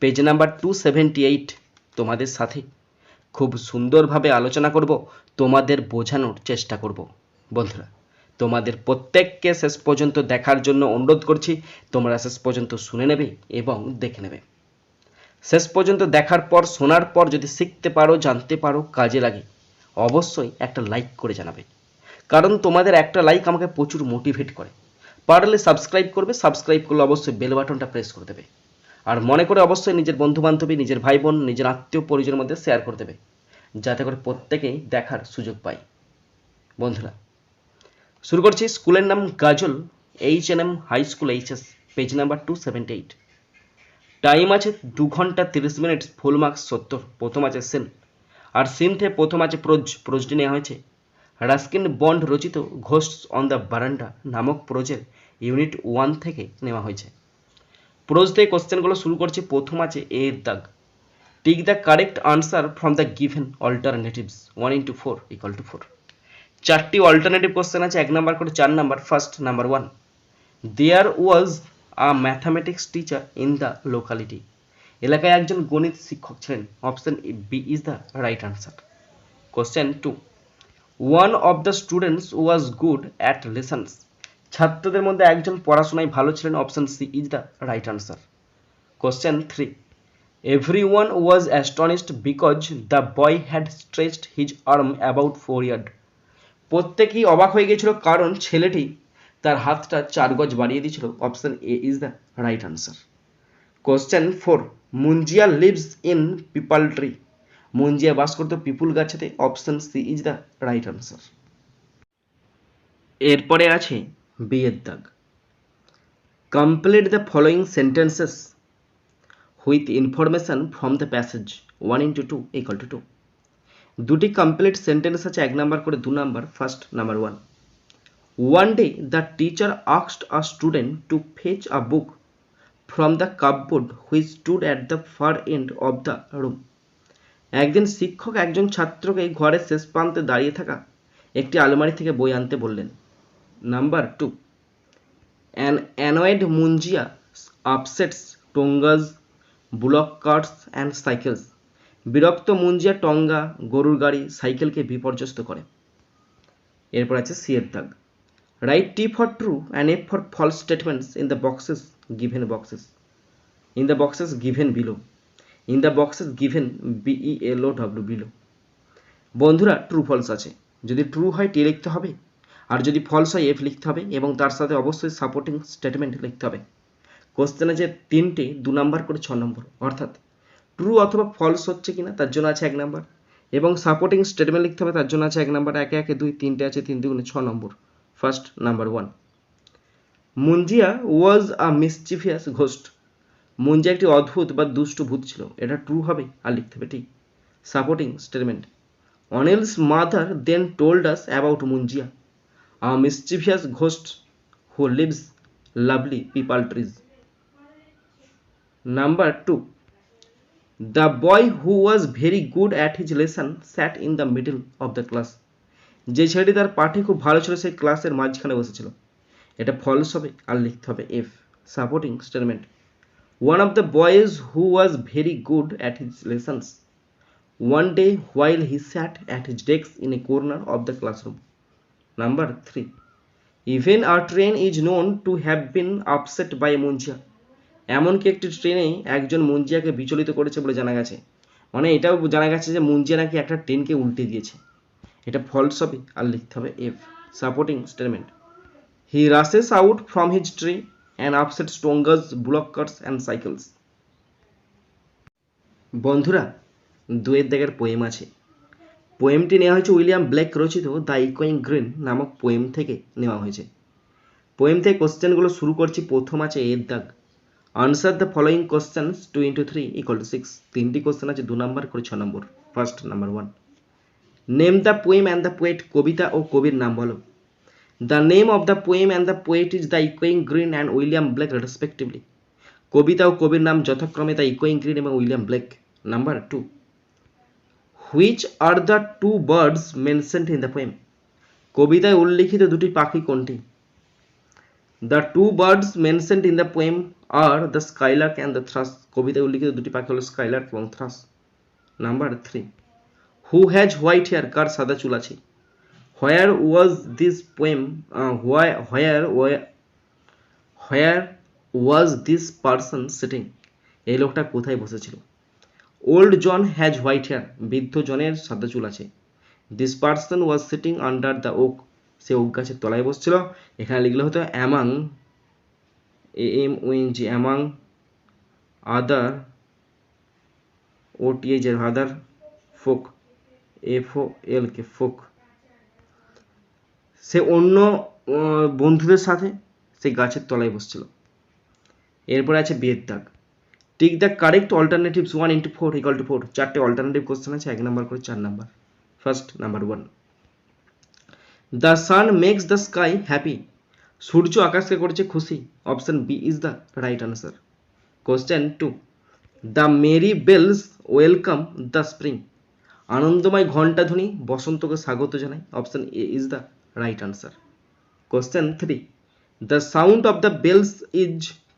page number two seventy eight তোমাদের সাথে। খুব সুন্দরভাবে আলোচনা করব, তোমাদের বোঝানোর চেষ্টা করব। বন্ধুরা, তোমাদের প্রত্যেককে শেষ পর্যন্ত দেখার জন্য অনুরোধ করছি, তোমরা শেষ পর্যন্ত শুনে নেবে এবং দেখে নেবে। শেষ পর্যন্ত দেখার পর, শোনার পর যদি শিখতে পারো, জানতে পারো, কাজে লাগে, অবশ্যই একটা লাইক করে জানাবে। কারণ তোমাদের একটা লাইক আমাকে প্রচুর মোটিভেট করে। পারলে সাবস্ক্রাইব করবে সাবস্ক্রাইব করলে অবশ্যই বেল বাটনটা প্রেস করে দেবে। আর মনে করে অবশ্যই নিজের বন্ধু বান্ধবী নিজের ভাই বোন নিজের আত্মীয় পরিজনের মধ্যে শেয়ার করে দেবে, যাতে করে প্রত্যেকেই দেখার সুযোগ পায়। বন্ধুরা, শুরু করছি স্কুলের নাম Gazole H N M high school HS page number two seventy eight time আছে দু ঘণ্টা তিরিশ মিনিট ফুল মার্কস সত্তর প্রথম আছে সেন। আর সিন থেকে প্রথম আছে প্রোজ প্রোজটি নেওয়া হয়েছে। রাস্কিন বন্ড রচিত ঘোস্ট অন দ্য বারান্ডা নামক প্রোজের ইউনিট ওয়ান থেকে নেওয়া হয়েছে। প্রোজ থেকে কোশ্চেনগুলো শুরু করছে, প্রথম আছে এ এর দাগ। Tick the correct answer from the given alternatives one into four equal to four চারটি অল্টারনেটিভ কোশ্চেন আছে, এক নাম্বার করে চার number first number one there was a mathematics teacher in the locality এলাকায় একজন গণিত শিক্ষক ছিলেন। Option B is the right answer question two one of the students was good at lessons ছাত্রদের মধ্যে একজন পড়াশোনায় ভালো ছিলেন option C is the right answer question three everyone was astonished because the boy had stretched his arm about four yard প্রত্যেকেই অবাক হয়ে গেছিল কারণ ছেলেটি তার হাতটা চার গজ বাড়িয়ে দিয়েছিল। Option A is the right answer question four Munjia lives in peepal tree Munjia বাস করতো পিপুল গাছেতে। Option C is the right answer এরপরে আছে বিয়ের দাগ। Complete the following sentences with information from the passage one into two equal to two two complete sentence আছে, এক number করে দু number first number one one day the teacher asked a student to fetch a book from the cupboard which stood at the far end of the room একদিন শিক্ষক একজন ছাত্রকে ঘরের শেষ প্রান্তে দাঁড়িয়ে থাকা একটি আলমারি থেকে বই আনতে বললেন number two an annoyed Munjia upsets tongas bullock carts and cycles বিরক্ত মুঞ্জিয়া টঙ্গা গরুর গাড়ি সাইকেলকে বিপর্যস্ত করে। এরপর আছে সি এর দাগ write T for true and F for false statements in the boxes given boxes in the boxes given below in the boxes given B E L W W বন্ধুরা ট্রু ফলস আছে। যদি true হয় টি লিখতে হবে। আর যদি false হয় F লিখতে হবে এবং তার সাথে অবশ্যই সাপোর্টিং স্টেটমেন্ট লিখতে হবে। কোশ্চেনে যে তিনটে, দু নম্বর করে ছ নম্বর অর্থাৎ ট্রু অথবা ফলস হচ্ছে কিনা, তার জন্য আছে এক নম্বর এবং সাপোর্টিং স্টেটমেন্ট লিখতে হবে, তার জন্য আছে এক নম্বর একে একে দুই, তিনটে আছে তিন দুগুণে ছ নম্বর first number one Munjia was a mischievous ghost Munjia একটি অদ্ভুত বা দুষ্ট ভূত ছিল, এটা ট্রু হবে আর লিখতে হবে ঠিক। Supporting statement Anil's mother then told us about Munjia. A mischievous ghost who lives lovely peepal trees number two the boy who was very good at his lesson sat in the middle of the class যে ছেলেটি তার পাঠে খুব ভালো ছিল, সেই ক্লাসের মাঝখানে বসেছিল। এটা ফলস হবে আর লিখতে হবে F supporting statement one of the boys who was very good at his lessons one day while he sat at his desk in a corner of the classroom number three even a train is known to have been upset by Munjia এমনকি একটি ট্রেনে একজন মুঞ্জিয়াকে বিচলিত করেছে বলে জানা গেছে। মানে এটাও জানা গেছে যে মুঞ্জিয়া নাকি একটা ট্রেনকে উল্টে দিয়েছে। এটা ফলস হবে আর লিখতে হবে F supporting statement he rushes out from his tree and upset tongas bullock carts and cycles বন্ধুরা, দুয়ের দাগের পোয়েম আছে। পোয়েমটি নেওয়া হয়েছে উইলিয়াম ব্লেক রচিত দ্য ইকোয়িং গ্রিন নামক পোয়েম থেকে নেওয়া হয়েছে। পোয়েম থেকে কোশ্চেনগুলো শুরু করছি, প্রথম আছে এর দাগ। Answer the following questions two into three equal to six তিনটি কোশ্চেন আছে, দু নম্বর করে ছ নম্বর first number one name the poem and the poet কবিতা ও কবির নাম বলো। The name of the poem and the poet is the ইকোয়িং green and William Blake respectively কবিতা ও কবির নাম যথাক্রমে দ্য ইকোয়িং গ্রিন এবং William Blake number two which are the two birds mentioned in the poem কবিতায় উল্লিখিত দুটি পাখি কোনটি? The two birds mentioned in the poem are the skylark and the thrush কবিতায় উল্লিখিত দুটি পাখি হলো স্কাইলার্ক এবং thrush number three who has white hair কার সাদা চুল আছে? Where was this poem where where was this person sitting এই লোকটা কোথায় বসেছিল? Old John has white hair বৃদ্ধ জনের সাদা চুল আছে। This person was sitting under the oak say oak গাছের তলায় বসছিল। এখানে লিখলে হতো among A M O N G among other O T H E R other folk F O L K folk সে অন্য বন্ধুদের সাথে সেই গাছের তলায় বসছিল। এরপরে আছে বিয়ের দাগ tick the correct alternatives one into four equal to four চারটে অল্টারনেটিভ কোশ্চেন আছে, এক নাম্বার করে চার number first number one the sun makes the sky happy সূর্য আকাশকে করেছে খুশি। Option B is the right answer question two the merry bells welcome the spring আনন্দময় ঘণ্টাধ্বনি বসন্তকে স্বাগত জানায়। Option A is the right answer question three the sound of the bells is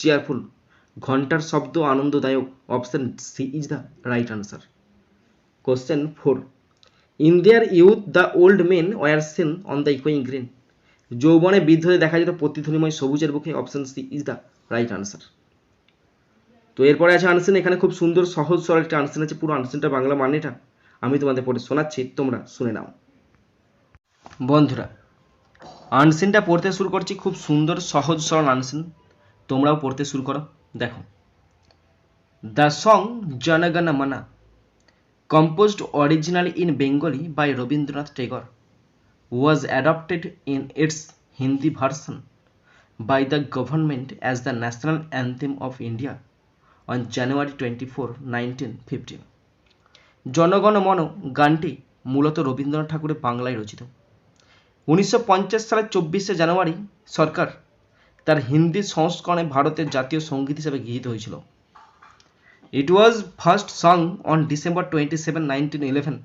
cheerful ঘণ্টার শব্দ আনন্দদায়ক। Option C is the right answer question four in their youth the old men were seen on the ইকোয়িং green যৌবনে বৃদ্ধদের দেখা যেত প্রতিধ্বনিময় সবুজের বুকে। Option C is the right answer তো এরপরে আছে আনসেন এখানে খুব সুন্দর, সহজ, সরল একটা আনসেন আছে। পুরো আনসেনটা বাংলা মানেটা আমি তোমাদের পড়ে শোনাচ্ছি, তোমরা শুনে নাও। বন্ধুরা আনসিনটা পড়তে শুরু করছি খুব সুন্দর, সহজ, সরল আনসিন তোমরাও পড়তে শুরু করো। দেখো। The song Jana Gana Mana composed originally in Bengali by Rabindranath Tagore was adopted in its Hindi version by the government as the national anthem of India on January twenty four nineteen fifteen Jana Gana Mana গানটি মূলত রবীন্দ্রনাথ ঠাকুরের বাংলায় রচিত। উনিশশো পঞ্চাশ সালের চব্বিশে জানুয়ারি সরকার তার হিন্দি সংস্করণে ভারতের জাতীয় সংগীত হিসেবে গৃহীত হয়েছিল। It was first sung on December 27, 1911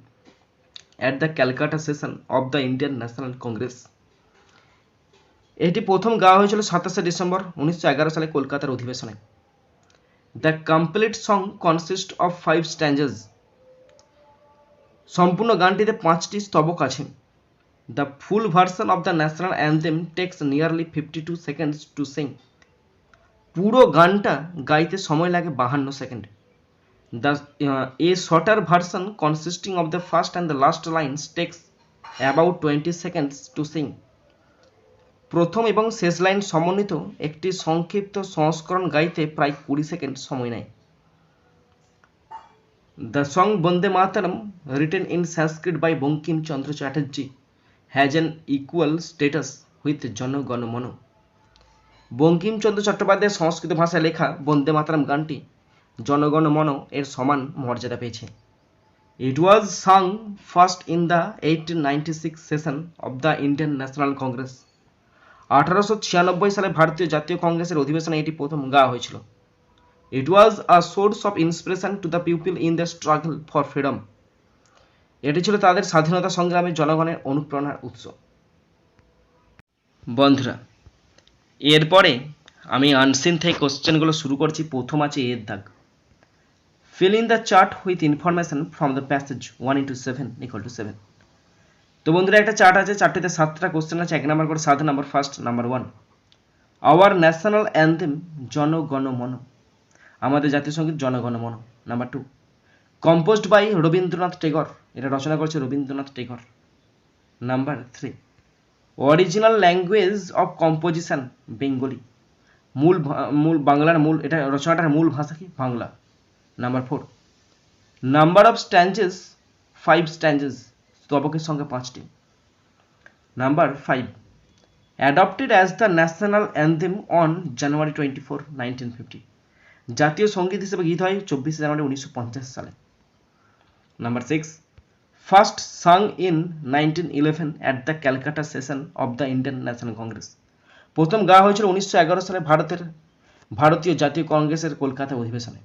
at the Calcutta session of the Indian National Congress এটি প্রথম গাওয়া হয়েছিল সাতাশে ডিসেম্বর উনিশশো এগারো সালে কলকাতার অধিবেশনে। The complete song consist of five stanzas সম্পূর্ণ গানটিতে পাঁচটি স্তবক আছে। Full version of the national anthem takes nearly fifty two seconds to sing পুরো গানটা গাইতে সময় লাগে বাহান্ন second. The a shorter version consisting of the first and the last lines takes about twenty seconds to sing প্রথম এবং শেষ line সমন্বিত একটি সংক্ষিপ্ত সংস্করণ গাইতে প্রায় কুড়ি সেকেন্ড সময় নেয়। The song Vande Mataram written in Sanskrit by Bankimchandra Chatterjee has an equal status with Jana Gana Mana Bankimchandra চট্টোপাধ্যায়ের সংস্কৃত ভাষায় লেখা বন্দে মাতরম গানটি জনগণ মন এর সমান মর্যাদা পেয়েছে it was sung first in the eighteen ninety six session of the Indian National Congress আঠারোশো ছিয়ানব্বই সালে ভারতীয় জাতীয় কংগ্রেসের অধিবেশনে এটি প্রথম গাওয়া হয়েছিল। It was a source of inspiration to the people in the struggle for freedom এটি ছিল তাদের স্বাধীনতা সংগ্রামে জনগণের অনুপ্রেরণার উৎস। বন্ধুরা, এরপরে আমি আনসিন থেকে কোশ্চেনগুলো শুরু করছি। প্রথম আছে এর দাগ। Fill in the chart with information from the passage one into seven equal to seven তো বন্ধুরা, একটা চার্ট আছে, চারটিতে সাতটা কোশ্চেন আছে, এক নাম্বার করে সাত number first number one our national anthem Jana Gana Mana আমাদের জাতীয় সংগীত Jana Gana Mana number two composed by Rabindranath Tagore. এটা রচনা করেছে Rabindranath Tagore. Number three original language of composition Bengali মূল মূল বাংলার মূল, এটা রচনাটার মূল ভাষা কি? Bangla. Number four number of stanzas five stanzas স্তবকের সঙ্গে পাঁচটি। Number five adopted as the national anthem on January twenty four nineteen fifty জাতীয় সংগীত হিসেবে গীত হয় চব্বিশে জানুয়ারি উনিশশো পঞ্চাশ সালে। Number six first sung in nineteen eleven at the Calcutta session of the Indian National Congress প্রথম গা হয়েছিল উনিশশো এগারো সালে ভারতের ভারতীয় জাতীয় কংগ্রেসের কলকাতা অধিবেশনে।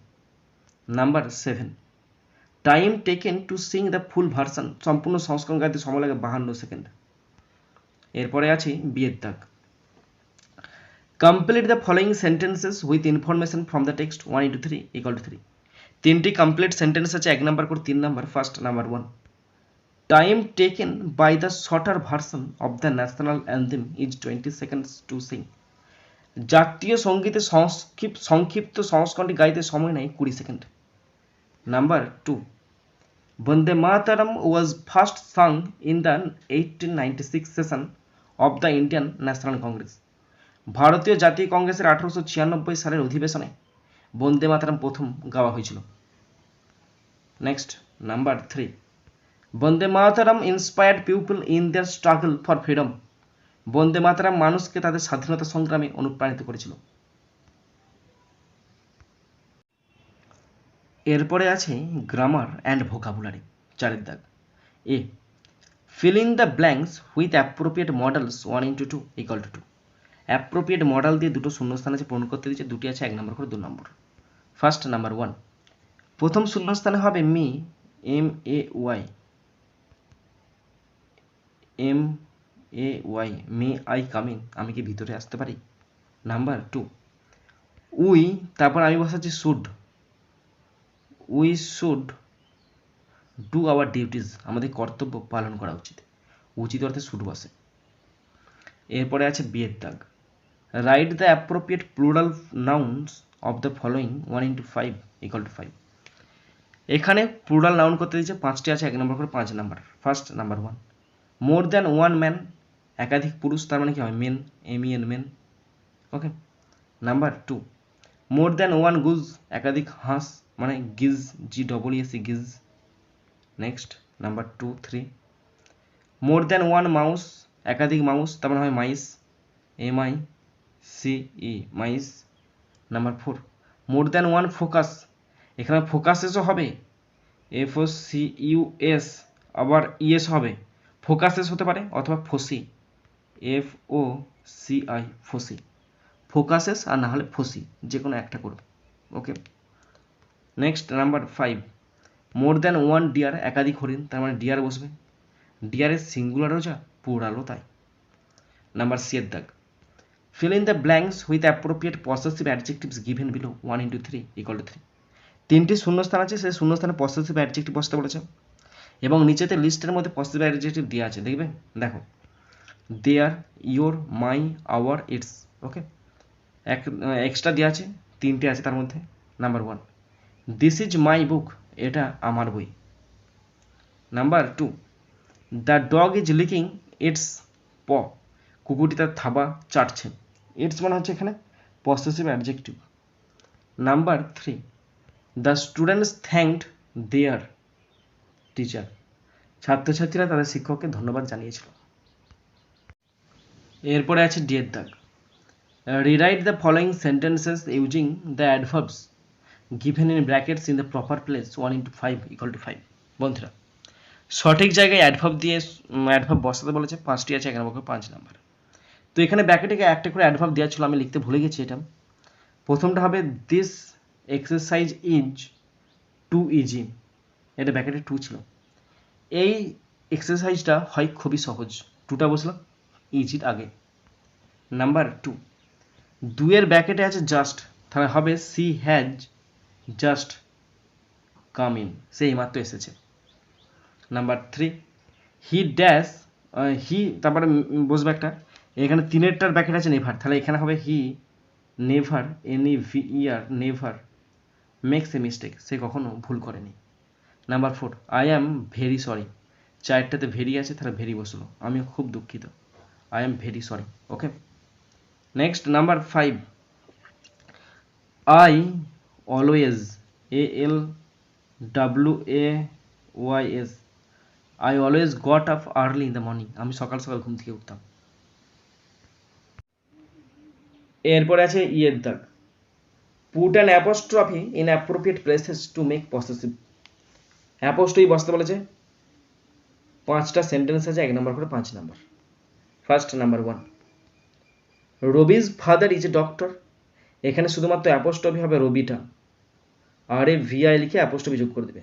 Number seven time taken to sing the full version সম্পূর্ণ সংস্করণ গাইতে সময় লাগে বাহান্ন সেকেন্ড এরপরে আছে বিয়ের দাগ। Complete the following sentences with information from the text one into three equal to three তিনটি কমপ্লিট সেন্টেন্স আছে, এক নাম্বার করে তিন number first number one time taken by the shorter version of the national anthem is twenty seconds to sing জাতীয় সঙ্গীতের সংক্ষিপ্ত সংক্ষিপ্ত সংস্করণটি গাইতে সময় নেয় কুড়ি second. Number two Bande Mataram was first sung in the eighteen ninety six session of the Indian National Congress ভারতীয় জাতীয় কংগ্রেসের আঠারোশো ছিয়ানব্বই সালের অধিবেশনে বন্দে মাতারাম প্রথম গাওয়া হয়েছিল। Next number three Bande Mataram inspired people in their struggle for freedom Bande Mataram মানুষকে তাদের স্বাধীনতা সংগ্রামে অনুপ্রাণিত করেছিল। এরপরে আছে গ্রামার অ্যান্ড ভোকাবুলারি চারের দাগ। A fill the blanks with appropriate modals one into two equal to two appropriate modal দিয়ে দুটো শূন্যস্থান আছে, পূরণ করতে দিচ্ছে দুটি আছে, এক নম্বর করে দু নম্বর। ফার্স্ট নাম্বার ওয়ান প্রথম শূন্যস্থানে হবে me M A Y M A Y may I coming আমি কি ভিতরে আসতে পারি? নাম্বার টু উই, তারপর আমি বসাচ্ছি should we should do our duties আমাদের কর্তব্য পালন করা উচিত। উচিত অর্থে শুড বসে। এরপরে আছে বিয়ের দাগ। Write the appropriate plural nouns of the following one into five equal to five এখানে প্লুরাল নাউন করতে দিচ্ছে পাঁচটি আছে, এক নম্বর করে পাঁচ number. First number one more than one man একাধিক পুরুষ, তার মানে কি হয়? Men M N men okay number two more than one goose একাধিক হাঁস মানে geese G double S E geese. Next number two three more than one mouse একাধিক মাউস তার মানে হয় mice M I C E mice number four more than one focus এখানে ফোকাসেসও হবে F O C U S আবার E S হবে। Focuses হতে পারে অথবা foci F O C I foci. Focuses আর না হলে ফসি যে কোনো একটা করবে okay? Next number five more than one deer একাধিক হরিণ, তার মানে ডিয়ার বসবে। ডিয়ারের সিঙ্গুলারও যা পুরালও তাই। নাম্বার সি এর দাগ fill in the blanks with appropriate possessive adjectives given below 1 into 3 equal to 3 তিনটি শূন্যস্থান আছে, সেই শূন্যস্থানে পসেসিভ অ্যাডজেক্টিভ বসতে বলেছে। এবং নিচেতে লিস্টের মধ্যে পসেসিভ অ্যাডজেক্টিভ দেওয়া আছে, দেখবে? দেখো। Their your my our its okay এক এক্সট্রা দেওয়া আছে, তিনটে আছে তার মধ্যে number one this is my book এটা আমার বই। Number two the dog is licking its paw কুকুরটি তার থাবা চাটছে। ইটস মানে হচ্ছে এখানে possessive adjective number three the students thanked their teacher ছাত্রছাত্রীরা তাদের শিক্ষককে ধন্যবাদ জানিয়েছিল। এরপরে আছে ডিয়ের দাগ rewrite the following sentences using the adverbs given in brackets in the proper place one into five equal to five বন্ধুরা, সঠিক জায়গায় অ্যাডভার্ব দিয়ে অ্যাডভার্ব বসাতে বলেছে, পাঁচটি আছে এক নম্বর পাঁচ নাম্বার। তো এখানে ব্র্যাকেটে একটা করে অ্যাডভার্ব দেওয়া ছিল, আমি লিখতে ভুলে গেছি এটা। প্রথমটা হবে this exercise is too easy এটা ব্র্যাকেটে টু ছিল। এই এক্সারসাইজটা হয় খুবই সহজ। টুটা বসলাম। ইজির আগে। নাম্বার টু দুয়ের ব্র্যাকেটে আছে জাস্ট তাহলে হবে she has just come in সে এইমাত্র এসেছে। Number three he dash he তারপরে বসবে একটা। এখানে তিনেরটার ব্র্যাকেট আছে নেভার তাহলে এখানে হবে he never any V year never makes a mistake সে কখনো ভুল করেনি। Number four I am very sorry চারটাতে very আছে, তাহলে ভেরি বসল। আমি খুব দুঃখিত। I am very sorry okay next number five I always A L W A Y S I always got up early in the morning আমি সকাল সকাল ঘুম থেকে উঠতাম। এরপরে আছে ইয়ের দাগ put an apostrophe in appropriate places to make possessive apostrophe বসতে বলেছে। পাঁচটা সেন্টেন্স আছে, এক নম্বর করে পাঁচ number first number one Ravi's father is a doctor এখানে শুধুমাত্র অ্যাপোস্ট্রফি হবে রবিটা। আর এ ভিআই লিখে অ্যাপোস্ট্রফি যোগ করে দেবে।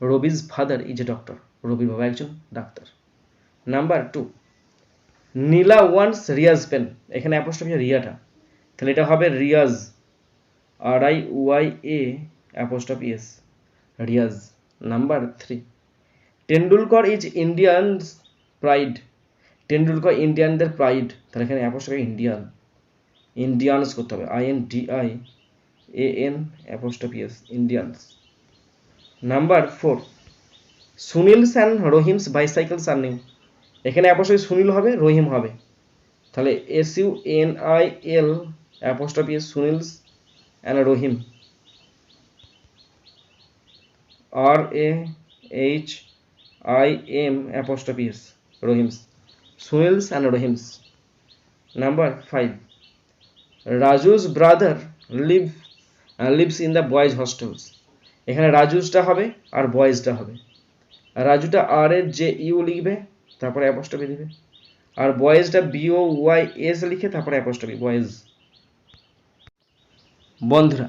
Rabi's father is a doctor রবির বাবা একজন ডাক্তার। Number two Nila once Riya's pen এখানে অ্যাপোস্ট্রফি রিয়াটা। তাহলে এটা হবে Riya's R I Y A apostrophe S Riya's number three Tendulkar is Indians pride Tendulkar ইন্ডিয়ানদের প্রাইড তাহলে এখানে অ্যাপোস্ট্রফি ইন্ডিয়ান ইন্ডিয়ানস করতে হবে। I N D I A N apostrophe S Indians number four Sunil's and Rahim's bicycles R new এখানে apostrophe Sunil হবে, রহিম হবে। তাহলে S U N I L apostrophe S Sunil's and Rahim. R A H I M apostrophe S Rahim's Sunil's and Rahim's number five Raju's brother live lives in the boys hostels এখানে রাজুসটা হবে আর বয়েজটা হবে। রাজুটা আর এর যে you লিখবে, তারপরে apostrophe দিবে। আর বয়েজটা বিও ওয়াই এস লিখে, তারপরে অ্যাপোস্ট্রফি বয়েজ বন্ধুরা